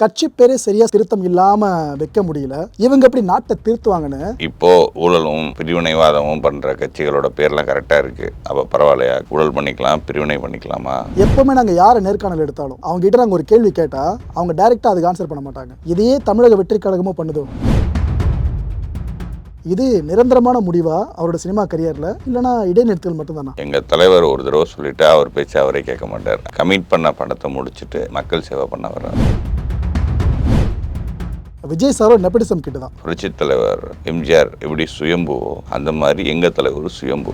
கட்சி பேரே சரியா திருத்தம் இல்லாம வைக்க முடியல. இவங்க எப்படி நாட்டை திருத்துவாங்கன்னு? இப்போ ஊழலும் பிரிவினைவாதமும் பண்ற கட்சிகளோட பேர்லாம் கரெக்டா இருக்கு. அப்ப பரவாயில்லையா? ஊழல் பண்ணிக்கலாம் பிரிவினை பண்ணிக்கலாமா? எப்பவுமே நாங்க யாரை நேர்காணல் எடுத்தாலும் அவங்க கிட்ட நாங்க ஒரு கேள்வி கேட்டா அவங்க டைரக்டா அதுக்கு ஆன்சர் பண்ண மாட்டாங்க. இதையே தமிழக வெற்றி கழகமும் பண்ணுதோ? இது நிரந்தரமான முடிவா? அவரோட சினிமா கரியர்ல இல்லைன்னா இடைநிறுத்தல் மட்டும்தானா? எங்க தலைவர் ஒரு தடவை சொல்லிட்டு அவர் பேச்சு அவரே கேட்க மாட்டார். கமிட் பண்ண பணத்தை முடிச்சுட்டு மக்கள் சேவை பண்ண வர்றாரு. விஜய் சாரும் நெப்படிசம் கிட்ட தான் புரட்சி தலைவர் எம்ஜிஆர் எப்படி சுயம்புவோ அந்த மாதிரி எங்க தலைவர் சுயம்பு.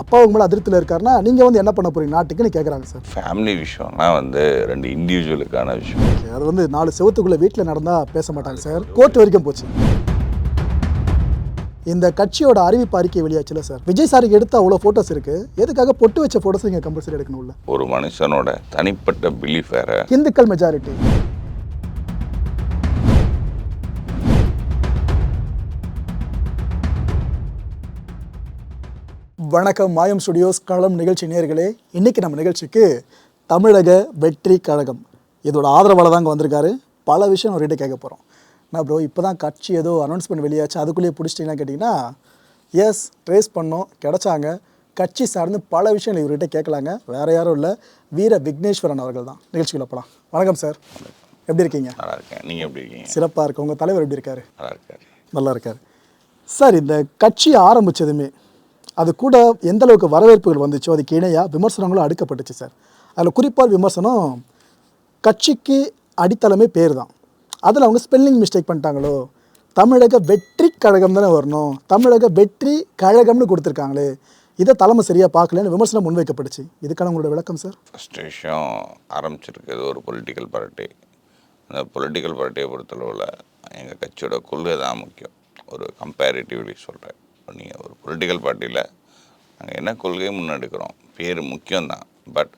அப்பா உங்க மேல அதிருப்தியில் இருக்காருன்னா நீங்க வந்து என்ன பண்ண போறீங்க? நாட்டுக்குன்னு கேட்குறாங்க சார்? ஃபேமிலி விஷயம்னா வந்து ரெண்டு இண்டிவிஜுவலுக்கான விஷயம். அது வந்து நாலு செவத்துக்குள்ள வீட்டில் நடந்தா பேச மாட்டாங்க சார். கோர்ட் வரைக்கும் போச்சு. இந்த கட்சியோட அறிவிப்பு அறிக்கை வெளியாச்சுல சார். விஜய் சாருக்கு எடுத்த அவ்வளோ ஃபோட்டோஸ் இருக்கு. எதுக்காக பொட்டு வச்ச ஃபோட்டோஸ் நீங்கள் கம்பல்சரி எடுக்கணும் உள்ள ஒரு மனுஷனோட தனிப்பட்ட பிலீஃப் வேற. இந்துக்கள் மெஜாரிட்டி வணக்கம் மாயம் ஸ்டுடியோஸ். களம் நிகழ்ச்சி நேர்களே இன்னைக்கு நம்ம நிகழ்ச்சிக்கு தமிழக வெற்றி கழகம் இதோட ஆதரவாளர் தாங்க வந்திருக்காரு. பல விஷயம் அவர்கிட்ட கேட்க போகிறோம் நான் ப்ரோ இப்போ தான் கட்சி ஏதோ அனௌன்ஸ்மெண்ட் வெளியாச்சு அதுக்குள்ளேயே பிடிச்சிட்டிங்கன்னா கேட்டிங்கன்னா எஸ் ட்ரேஸ் பண்ணோம் கிடைச்சாங்க. கட்சி சார்ந்து பல விஷயங்கள் இவர்கிட்ட கேட்கலாங்க. வேற யாரும் இல்லை. வீர விக்னேஸ்வரன் அவர்கள் தான். நிகழ்ச்சிக்குள்ள போகலாம் வணக்கம் சார் எப்படி இருக்கீங்க? நல்லா இருக்கேன். நீங்க எப்படி இருக்கீங்க? சிறப்பாக இருக்கு. உங்கள் தலைவர் எப்படி இருக்காரு? நல்லா இருக்காரு. நல்லா இருக்கார். சார் இந்த கட்சி ஆரம்பிச்சதுமே அது கூட எந்த அளவுக்கு வரவேற்புகள் வந்துச்சோ அதுக்கு இணையாக விமர்சனங்களும் அடுக்கப்பட்டுச்சு சார். அதில் குறிப்பாக விமர்சனம் கட்சிக்கு அடித்தளமே பேர் தான் அதில் அவங்க ஸ்பெல்லிங் மிஸ்டேக் பண்ணிட்டாங்களோ தமிழக வெற்றி கழகம் தானே வரணும் தமிழக வெற்றி கழகம்னு கொடுத்துருக்காங்களே இதை தலைமை சரியாக பார்க்கலன்னு விமர்சனம் முன்வைக்கப்பட்டுச்சு. இதுக்கான உங்களோட விளக்கம் சார்? ஃபஸ்ட் விஷயம் ஆரம்பிச்சிருக்கிறது ஒரு பொலிட்டிக்கல் பார்ட்டி அந்த பொலிட்டிக்கல் பார்ட்டியை பொறுத்தளவில் எங்கள் கட்சியோட கொள்கை தான் முக்கியம். ஒரு கம்பேரிட்டிவ்லி சொல்கிறேன் நீங்கள் ஒரு பொலிட்டிக்கல் பார்ட்டியில் நாங்கள் என்ன கொள்கையை முன்னெடுக்கிறோம்? பேர் முக்கியம்தான். பட்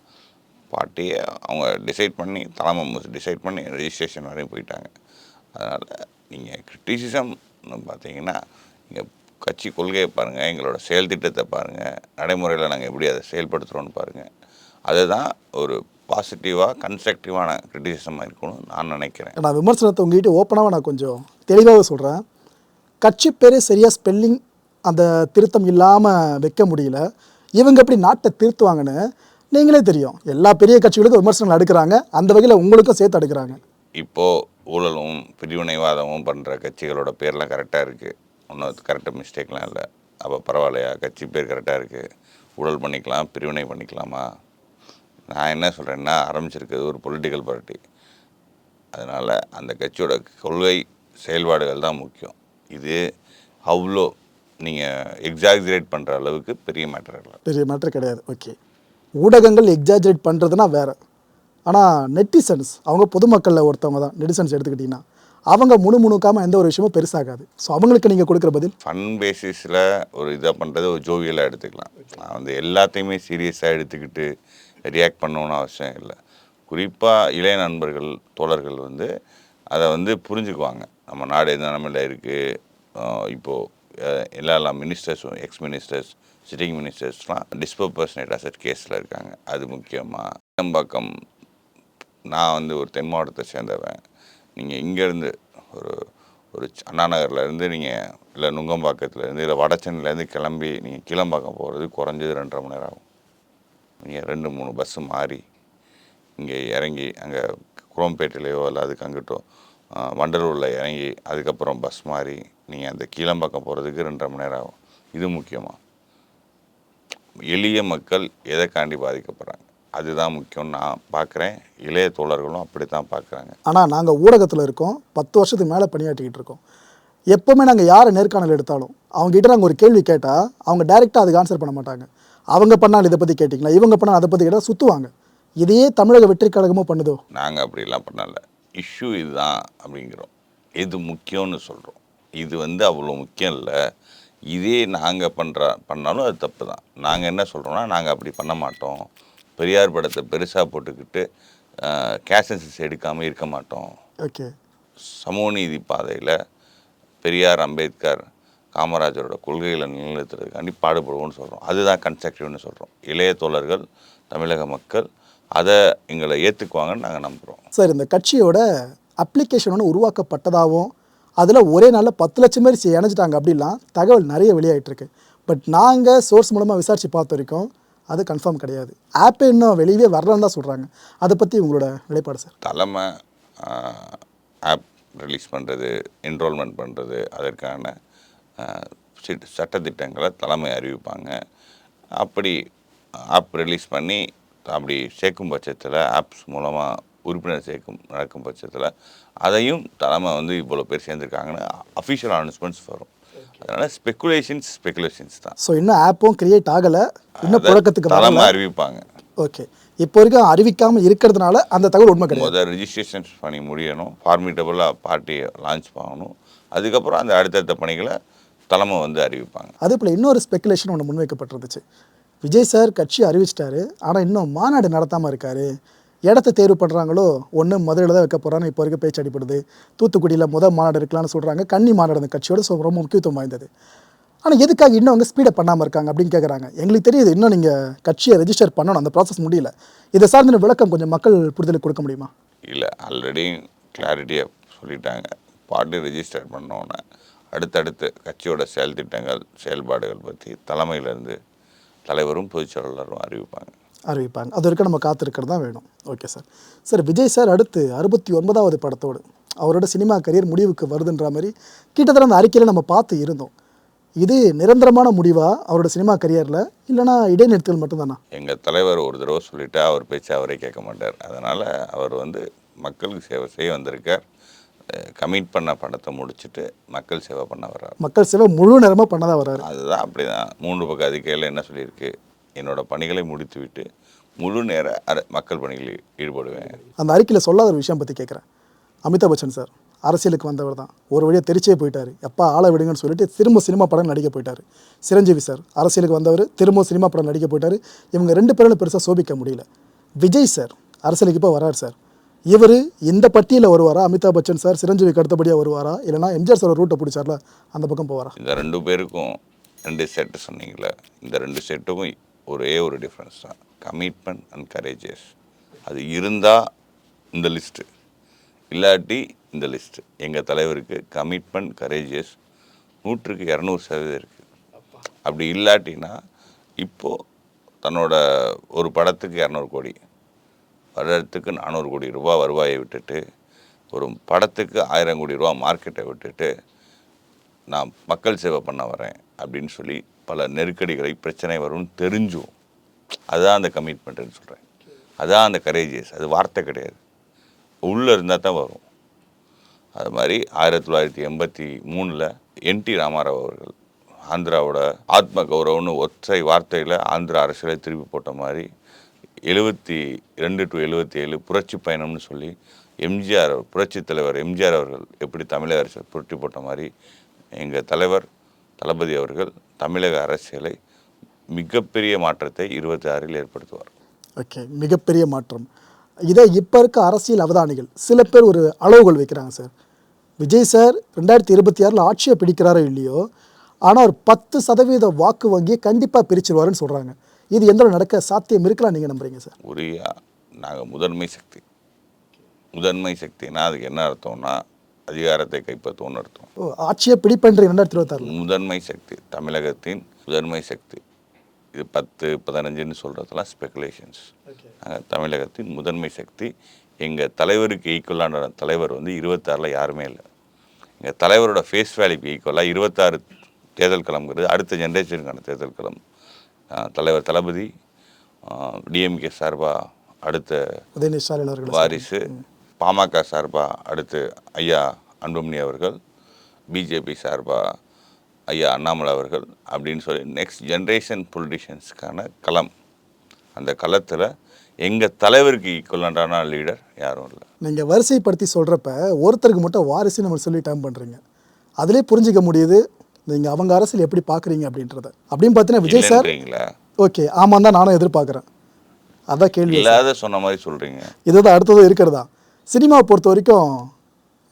பார்ட்டியை அவங்க டிசைட் பண்ணி தலைமை டிசைட் பண்ணி ரெஜிஸ்ட்ரேஷன் வரையும் போயிட்டாங்க. அதனால் நீங்கள் கிரிட்டிசிசம்னு பார்த்தீங்கன்னா நீங்கள் கட்சி கொள்கையை பாருங்கள் எங்களோட செயல் திட்டத்தை பாருங்கள் நடைமுறையில் நாங்கள் எப்படி அதை செயல்படுத்துகிறோன்னு பாருங்கள் அதுதான் ஒரு பாசிட்டிவாக கன்ஸ்ட்ரக்டிவான கிரிட்டிசிசமாக இருக்கணும்னு நான் நினைக்கிறேன். நான் விமர்சனத்தை உங்ககிட்ட ஓப்பனாக நான் கொஞ்சம் தெளிவாகவே சொல்கிறேன் கட்சி பேரே சரியாக ஸ்பெல்லிங் அந்த திருத்தம் இல்லாமல் வைக்க முடியல. இவங்க எப்படி நாட்டை திருத்துவாங்கன்னு நீங்களே தெரியும். எல்லா பெரிய கட்சிகளுக்கும் விமர்சனங்கள் அடுக்கிறாங்க அந்த வகையில் உங்களுக்கும் சேர்த்து அடுக்கிறாங்க இப்போது ஊழலும் பிரிவினைவாதமும் பண்ணுற கட்சிகளோட பேர்லாம் கரெக்டாக இருக்குது ஒன்றும் கரெக்டாக மிஸ்டேக்லாம் இல்லை. அப்போ பரவாயில்லையா? கட்சி பேர் கரெக்டாக இருக்குது ஊழல் பண்ணிக்கலாம் பிரிவினை பண்ணிக்கலாமா? நான் என்ன சொல்கிறேன்னா ஆரம்பிச்சிருக்கிறது ஒரு பொலிட்டிக்கல் பார்ட்டி அதனால் அந்த கட்சியோட கொள்கை செயல்பாடுகள் தான் முக்கியம். இது அவ்வளோ நீங்கள் எக்ஸாக்சிரேட் பண்ணுற அளவுக்கு பெரிய மேட்டர் இல்லை. பெரிய மேட்டர் கிடையாது. ஓகே ஊடகங்கள் எக்ஸாஜரேட் பண்ணுறதுனா வேற. ஆனால் நெட்டிசன்ஸ் அவங்க பொதுமக்களில் ஒருத்தவங்க தான் நெட்டிசன்ஸ் எடுத்துக்கிட்டிங்கன்னா அவங்க முணு முணுக்காமல் எந்த ஒரு விஷயமும் பெருசாகாது. ஸோ அவங்களுக்கு நீங்கள் கொடுக்குற பதில்? ஃபன் பேசிஸில் ஒரு இதாக பண்ணுறது ஒரு ஜோவியலாக எடுத்துக்கலாம். நான் வந்து எல்லாத்தையுமே சீரியஸாக எடுத்துக்கிட்டு ரியாக்ட் பண்ணணும்னு அவசியம் இல்லை. குறிப்பாக இளைய நண்பர்கள் தோழர்கள் வந்து அதை வந்து புரிஞ்சுக்குவாங்க. நம்ம நாடு எந்த நிலமையில் இருக்குது இப்போது எல்லா எல்லா மினிஸ்டர்ஸும் எக்ஸ் மினிஸ்டர்ஸ் சிட்டிங் மினிஸ்டர்ஸ்லாம் டிஸ்பர்பர்சனேட் அசட் கேஸில் இருக்காங்க. அது முக்கியமாக சேம்பாக்கம் நான் வந்து ஒரு தென் மாவட்டத்தை சேர்ந்தவன். நீங்கள் இங்கேருந்து ஒரு ஒரு அண்ணாநகர்லேருந்து நீங்கள் இல்லை நுங்கம்பாக்கத்துலேருந்து இல்லை வடச்சென்னிலேருந்து கிளம்பி நீங்கள் கீழம்பாக்கம் போகிறது குறைஞ்சது ரெண்டரை மணி நேரம் ஆகும். நீங்கள் ரெண்டு மூணு பஸ்ஸு மாறி இங்கே இறங்கி அங்கே குரோம்பேட்டையிலையோ இல்லை அதுக்கு அங்கிட்டோ வண்டலூரில் இறங்கி அதுக்கப்புறம் பஸ் மாறி நீங்கள் அந்த கீழம்பாக்கம் போகிறதுக்கு ரெண்டரை மணி நேரம் ஆகும். இது முக்கியமாக எளிய மக்கள் எதைக்காண்டி பாதிக்கப்படுறாங்க? அதுதான் முக்கியம். நான் பார்க்குறேன். இளைய தோழர்களும் அப்படி தான் பார்க்குறாங்க. ஆனால் நாங்கள் ஊடகத்தில் இருக்கோம். பத்து வருஷத்துக்கு மேலே பணியாற்றிக்கிட்டு இருக்கோம். எப்போவுமே நாங்கள் யாரை நேர்காணல் எடுத்தாலும் அவங்ககிட்ட நாங்கள் ஒரு கேள்வி கேட்டால் அவங்க டைரெக்டாக அதுக்கு ஆன்சர் பண்ண மாட்டாங்க. அவங்க பண்ணால் இதை பற்றி கேட்டிங்களா? இவங்க பண்ணால் அதை பற்றி கேட்டால் சுற்றுவாங்க இதையே தமிழக வெற்றி கழகமும் பண்ணுதோ? நாங்கள் அப்படிலாம் பண்ணல. இஷ்யூ இதுதான் அப்படிங்கிறோம். எது முக்கியம்னு சொல்கிறோம் இது வந்து அவ்வளோ முக்கியம் இல்லை. இதே நாங்கள் பண்ணுற பண்ணாலும் அது தப்பு தான். நாங்கள் என்ன சொல்கிறோம்னா நாங்கள் அப்படி பண்ண மாட்டோம். பெரியார் படத்தை பெருசாக போட்டுக்கிட்டு கேஷன்சஸ் எடுக்காமல் இருக்க மாட்டோம். ஓகே. சமூக நீதி பாதையில் பெரியார் அம்பேத்கர் காமராஜரோட கொள்கைகளை நிலைநிறுத்துறதுக்காண்டி பாடுபடுவோம்னு சொல்கிறோம் அதுதான் கன்ஸ்ட்ரக்டிவ்னு சொல்கிறோம் இளைய தோழர்கள் தமிழக மக்கள் அதை எங்களை ஏற்றுக்குவாங்கன்னு நாங்கள் நம்புகிறோம் சார் இந்த கட்சியோட அப்ளிகேஷன் ஒன்று உருவாக்கப்பட்டதாகவும் அதில் ஒரே நாளில் பத்து லட்சம் பேர் இணைஞ்சிட்டாங்க அப்படிலாம் தகவல் நிறைய வெளியாயிட்டுருக்கு. பட் நாங்கள் சோர்ஸ் மூலமாக விசாரித்து பார்த்த வரைக்கும் அது கன்ஃபார்ம் கிடையாது. ஆப்பே இன்னும் வெளியே வரலன்னு தான் சொல்கிறாங்க அதை பற்றி உங்களோட நிலைப்பாடு சார் தலைமை ஆப் ரிலீஸ் பண்ணுறது என்ரோல்மெண்ட் பண்ணுறது அதற்கான சட்டத்திட்டங்களை தலைமை அறிவிப்பாங்க. அப்படி ஆப் ரிலீஸ் பண்ணி அப்படி சேர்க்கும் பட்சத்தில் ஆப்ஸ் மூலமாக உறுப்பினர் சேர்க்கும் நடக்கும் பட்சத்தில் அதையும் தலைமை வந்து இவ்வளோ பேர் சேர்ந்துருக்காங்கன்னு அஃபிஷியல் அனௌன்ஸ்மெண்ட்ஸ் வரும். அதனால் ஸ்பெக்குலேஷன்ஸ் ஸ்பெக்குலேஷன்ஸ் தான். ஸோ இன்னும் ஆப்பும் கிரியேட் ஆகலை. இன்னும் புழக்கத்துக்கு தலைமை அறிவிப்பாங்க. ஓகே இப்போ வரைக்கும் அறிவிக்காமல் இருக்கிறதுனால அந்த தகவல் உண்மை கிடையாது. முதல் ரிஜிஸ்ட்ரேஷன் பண்ணி முடியணும். ஃபார்மிட்டபுளாக பார்ட்டியை லான்ச் பண்ணணும். அதுக்கப்புறம் அந்த அடுத்தடுத்த பணிகளை தலைமை வந்து அறிவிப்பாங்க. அதே போல் இன்னொரு ஸ்பெகுலேஷன் ஒன்று முன்வைக்கப்பட்டிருந்துச்சு. விஜய் சார் கட்சி அறிவிச்சிட்டாரு. ஆனால் இன்னும் மாநாடு நடத்தாமல் இருக்காரு. இடத்த தேர்வு பண்ணுறாங்களோ ஒன்று மதுரையில் தான் வைக்க போகிறான்னு இப்போ வரைக்கும் பேச்சு அடிப்படுது தூத்துக்குடியில் முதல் மாநாடு இருக்கலாம்னு சொல்கிறாங்க கன்னி மாநாடு அந்த கட்சியோட ஸோ ரொம்ப முக்கியத்துவம் வாய்ந்தது. ஆனால் எதுக்காக இன்னும் அவங்க ஸ்பீடப் பண்ணாமல் இருக்காங்க அப்படின்னு கேட்குறாங்க எங்களுக்கு தெரியுது இன்னும் நீங்கள் கட்சியை ரெஜிஸ்டர் பண்ணணும். அந்த ப்ராசஸ் முடியல. இதை சார்ந்த விளக்கம் கொஞ்சம் மக்கள் புரிதலுக்கு கொடுக்க முடியுமா? இல்லை ஆல்ரெடி கிளாரிட்டியாக சொல்லிட்டாங்க. பார்ட்டி ரெஜிஸ்டர் பண்ணோன்னே அடுத்தடுத்து கட்சியோட செயல் திட்டங்கள் செயல்பாடுகள் பற்றி தலைமையிலேருந்து தலைவரும் பொதுச் செயலாளரும் அறிவிப்பாங்க. அறிவிப்பாங்க. அது வரைக்கும் நம்ம காத்திருக்கிறது தான் வேணும். Okay sir sir Vijay sir அடுத்து அறுபத்தி ஒன்பதாவது படத்தோடு. அவரோட சினிமா கரியர் முடிவுக்கு வருதுன்ற மாதிரி கிட்டத்தட்ட அந்த அறிக்கையில் நம்ம பார்த்து இருந்தோம். இது நிரந்தரமான முடிவா? அவரோட சினிமா கரியரில் இல்லைனா இடைநிறுத்தல் மட்டும்தானா? எங்கள் தலைவர் ஒரு தடவை சொல்லிட்டா அவர் பேச்சு அவரே கேட்க மாட்டார். அதனால் அவர் வந்து மக்களுக்கு சேவை செய்ய வந்திருக்கார். கமிட் பண்ண படத்தை முடிச்சுட்டு மக்கள் சேவை பண்ண வர்றார். மக்கள் சேவை முழு நேரமாக பண்ணதான் வர்றாரு. அதுதான் அப்படிதான். மூன்று பக்க அறிக்கையில் என்ன சொல்லியிருக்கு? என்னோட பணிகளை முடித்துவிட்டு முழு நேர அர- மக்கள் பணிகளில் ஈடுபடுவேன். அந்த அறிக்கையில் சொல்லாத ஒரு விஷயம் பற்றி கேட்குறேன் அமிதாப் பச்சன் சார் அரசியலுக்கு வந்தவர் தான். ஒரு வழியாக தெரிச்சே போயிட்டார். எப்பா ஆளை விடுங்கன்னு சொல்லிட்டு திரும்ப சினிமா படம் நடிக்க போயிட்டார். சிரஞ்சீவி சார் அரசியலுக்கு வந்தவர் திரும்ப சினிமா படம் நடிக்க போயிட்டார். இவங்க ரெண்டு பேரும் பெருசாக சோபிக்க முடியல. விஜய் சார் அரசியலுக்கு இப்போ வரார் சார். இவர் இந்த பட்டியலில் வருவாரா? அமிதாப் பச்சன் சார் சிரஞ்சீவிக்கு அடுத்தபடியாக வருவாரா? இல்லைனா எம்ஜிஆர் சார் ரூட்டை பிடிச்சார்ல? அந்த பக்கம் போவாரா? இந்த ரெண்டு பேருக்கும் ரெண்டு செட்டு சொன்னீங்களே இந்த ரெண்டு செட்டுக்கும் ஒரே ஒரு டிஃப்ரென்ஸ் தான். கமிட்மெண்ட் அண்ட் கரேஜஸ் அது இருந்தால் இந்த லிஸ்ட்டு இல்லாட்டி இந்த லிஸ்ட்டு எங்கள் தலைவருக்கு கமிட்மெண்ட் கரேஜஸ் நூற்றுக்கு இரநூறு சதவீதம் இருக்குது அப்படி இல்லாட்டினா இப்போது தன்னோட ஒரு படத்துக்கு இரநூறு கோடி வருடத்துக்கு நானூறு கோடி ரூபா வருவாயை விட்டுட்டு ஒரு படத்துக்கு ஆயிரம் கோடி ரூபா மார்க்கெட்டை விட்டுட்டு நான் மக்கள் சேவை பண்ண வரேன் அப்படின்னு சொல்லி பல நெருக்கடிகளை பிரச்சனை வரும்னு தெரிஞ்சும். அதுதான் அந்த கமிட்மெண்ட்டுன்னு சொல்கிறேன் அதுதான் அந்த கரேஜியஸ் அது வார்த்தை கிடையாது. உள்ளே இருந்தால் தான் வரும். அது மாதிரி ஆயிரத்தி தொள்ளாயிரத்தி எண்பத்தி மூணில் என்டி ராமாராவ் அவர்கள் ஆந்திராவோட ஆத்ம கௌரவம்னு ஒற்றை வார்த்தையில் ஆந்திரா அரசியலை திருப்பி போட்ட மாதிரி எழுபத்தி ரெண்டு டு எழுபத்தி ஏழு புரட்சி பயணம்னு சொல்லி எம்ஜிஆர் புரட்சி தலைவர் எம்ஜிஆர் அவர்கள் எப்படி தமிழக அரசு புரட்டி போட்ட மாதிரி எங்கள் தலைவர் தளபதி அவர்கள் தமிழக அரசியலை மிகப்பெரிய மாற்றத்தை இருபத்தி ஆறில் ஏற்படுத்துவார். ஓகே மிகப்பெரிய மாற்றம். இதை இப்போ இருக்க அரசியல் அவதானிகள் சில பேர் ஒரு அளவுகோல் வைக்கிறாங்க சார். விஜய் சார் ரெண்டாயிரத்தி இருபத்தி ஆறில் ஆட்சியை பிடிக்கிறாரோ இல்லையோ ஆனால் ஒரு பத்து சதவீத வாக்கு வங்கியை கண்டிப்பாக பிரிச்சிருவாருன்னு சொல்கிறாங்க இது எந்த நடக்க சாத்தியம் இருக்கலாம் நீங்கள் நம்புறீங்க சார்? உரிய நாங்கள் முதன்மை சக்தி. முதன்மை சக்தினா அதுக்கு என்ன அர்த்தம்னா அதிகாரத்தை கைப்பற்றுவோம்னு அர்த்தம் ஆட்சியை பிடிப்பேன்ற ரெண்டாயிரத்தி இருபத்தாறில் முதன்மை சக்தி தமிழகத்தின் முதன்மை சக்தி. இது பத்து பதினஞ்சுன்னு சொல்கிறதெல்லாம் ஸ்பெகுலேஷன்ஸ் நாங்கள் தமிழகத்தின் முதன்மை சக்தி எங்கள் தலைவருக்கு ஈக்குவலான தலைவர் வந்து இருபத்தாறில் யாருமே இல்லை. எங்கள் தலைவரோட ஃபேஸ் வேல்யூக்கு ஈக்குவலாக இருபத்தாறு தேர்தல் களம்ங்கிறது அடுத்த ஜென்ரேஷனுக்கான தேர்தல் களம். தலைவர் தளபதி டிஎம்கே சார்பாக அடுத்த வாரிசு பாமக சார்பாக அடுத்து ஐயா அன்புமணி அவர்கள் பிஜேபி சார்பாக ஐயா அண்ணாமலை அவர்கள் அப்படின்னு சொல்லி நெக்ஸ்ட் ஜென்ரேஷன் பொலிட்டிஷியன்ஸ்க்கான களம். அந்த களத்தில் எங்கள் தலைவருக்கு ஈக்குவலண்டான லீடர் யாரும் இல்லை. நீங்கள் வரிசைப்படுத்தி சொல்கிறப்ப ஒருத்தருக்கு மட்டும் வாரிசு நம்ம சொல்லி டேம் பண்ணுறீங்க அதிலே புரிஞ்சிக்க முடியுது நீங்கள் அவங்க அரசியல் எப்படி பார்க்குறீங்க அப்படின்றத. அப்படின்னு பார்த்தீங்கன்னா விஜய் சார் ஓகே ஆமாம் தான் நானும் எதிர்பார்க்குறேன். அதான் கேள்வி. இல்லாத சொன்ன மாதிரி சொல்கிறீங்க இதுதான் அடுத்தது இருக்கிறதா? சினிமாவை பொறுத்த வரைக்கும்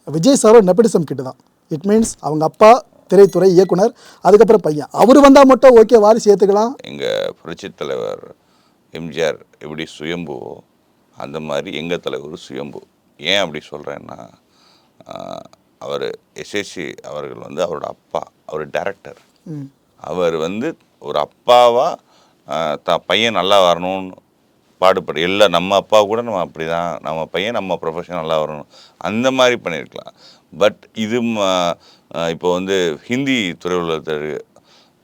விஜய் சாரோட நெப்படிசம் கிட்ட தான் இட் மீன்ஸ் அவங்க அப்பா திரைத்துறை இயக்குனர் அதுக்கப்புறம் பையன். அவர் வந்தால் மட்டும் ஓகே வாரிசு ஏற்றுக்கலாம் எங்கள் புரட்சித் தலைவர் எம்ஜிஆர் எப்படி சுயம்புவோ அந்த மாதிரி எங்கள் தலைவர் சுயம்பு. ஏன் அப்படி சொல்கிறேன்னா அவர் எஸ்எஸ்சி அவர்கள் வந்து அவரோட அப்பா அவர் டைரக்டர் அவர் வந்து ஒரு அப்பாவாக த பையன் நல்லா வரணும்னு பாடுபடு. எல்லா நம்ம அப்பா கூட நம்ம அப்படி தான் நம்ம பையன் நம்ம ப்ரொஃபஷன் நல்லா வரணும். அந்த மாதிரி பண்ணியிருக்கலாம். பட் இது இப்போ வந்து ஹிந்தி துறையுள்ளத்தர்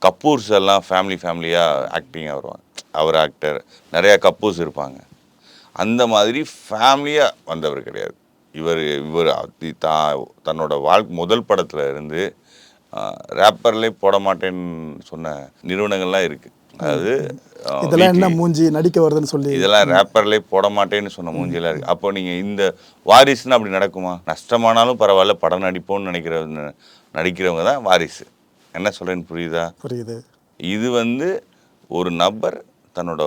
கப்பூர்ஸ் எல்லாம் ஃபேமிலி ஃபேமிலியாக ஆக்டிங்காக வருவாங்க. அவர் ஆக்டர் நிறையா கப்பூர்ஸ் இருப்பாங்க. அந்த மாதிரி ஃபேமிலியாக வந்தவர் கிடையாது. இவர் இவர் தா தன்னோட வாழ்க்கை முதல் படத்தில் இருந்து ரேப்பர்லேயே போட மாட்டேன்னு சொன்ன நிறுவனங்கள்லாம் இருக்குது அஹ், இதெல்லாம் என்ன மூஞ்சி நடிக்க வருதுன்னு சொல்லி? இதெல்லாம் ரேப்பர்லே போட மாட்டேன்னு சொன்ன மூஞ்சிலாம் இருக்கு. அப்போ நீங்கள் இந்த வாரிசுன்னு அப்படி நடக்குமா? நஷ்டமானாலும் பரவாயில்ல படம் நடிப்போம்னு நினைக்கிற நடிக்கிறவங்க தான் வாரிசு. என்ன சொல்கிறேன்னு புரியுதா? புரியுது. இது வந்து ஒரு நபர் தன்னோட